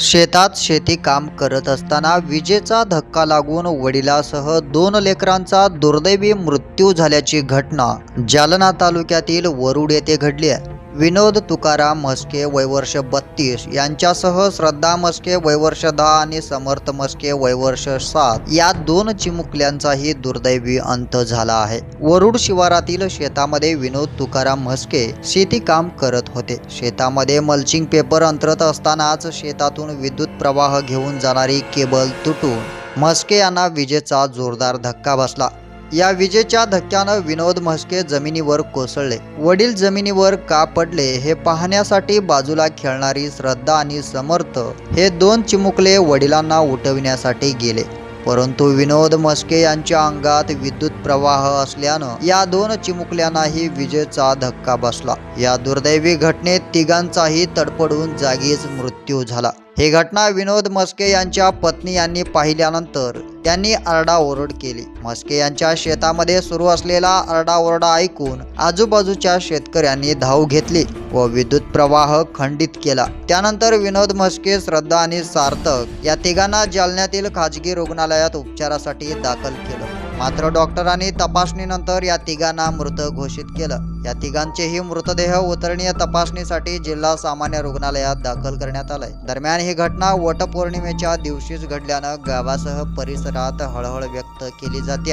शेतात शेती काम करत असताना विजेचा धक्का लागून वडिलासह दोन लेकरांचा दुर्दैवी मृत्यू झाल्याची घटना जालना तालुक्यातील वरुड येथे घडली आहे. विनोद तुकाराम म्हस्के वयवर्ष बत्तीस. यांच्यासह श्रद्धा म्हस्के वयवर्ष दहा आणि समर्थ म्हस्के वयवर्ष सात. या दोन चिमुकल्यांचाही दुर्दैवी अंत झाला आहे. वरुड शिवारातील शेतामध्ये विनोद तुकाराम म्हस्के शेती काम करत होते. शेतामध्ये मल्चिंग पेपर अंतरत असतानाच शेतातून विद्युत प्रवाह घेऊन जाणारी केबल तुटून म्हस्के यांना विजेचा जोरदार धक्का बसला. या विजेच्या धक्क्यानं विनोद म्हस्के जमिनीवर कोसळले. वडील जमिनीवर का पडले हे पाहण्यासाठी बाजूला खेळणारी श्रद्धा आणि समर्थ हे दोन चिमुकले वडिलांना उठविण्यासाठी गेले. परंतु विनोद म्हस्के यांच्या अंगात विद्युत प्रवाह असल्यानं या दोन चिमुकल्यांनाही विजेचा धक्का बसला. या दुर्दैवी घटनेत तिघांचाही तडपडून जागीच मृत्यू झाला. ही घटना विनोद म्हस्के यांच्या पत्नी यांनी पाहिल्यानंतर त्यांनी आरडाओरड केली. म्हस्के यांच्या शेतामध्ये सुरू असलेला आरडाओरडा ऐकून आजूबाजूच्या शेतकऱ्यांनी धाव घेतली व विद्युत प्रवाह खंडित केला. त्यानंतर विनोद म्हस्के श्रद्धा आणि सार्थक या तिघांना जालन्यातील खाजगी रुग्णालयात उपचारासाठी दाखल केलं. मात्र डॉक्टरांनी तपासणीनंतर या तिघांना मृत घोषित केलं. या तिघांचेही मृतदेह उतरणीय तपासणीसाठी जिल्हा सामान्य रुग्णालयात दाखल करण्यात आलाय. दरम्यान ही घटना वटपौर्णिमेच्या दिवशीच घडल्यानं गावासह परिसरात हळहळ व्यक्त केली जाते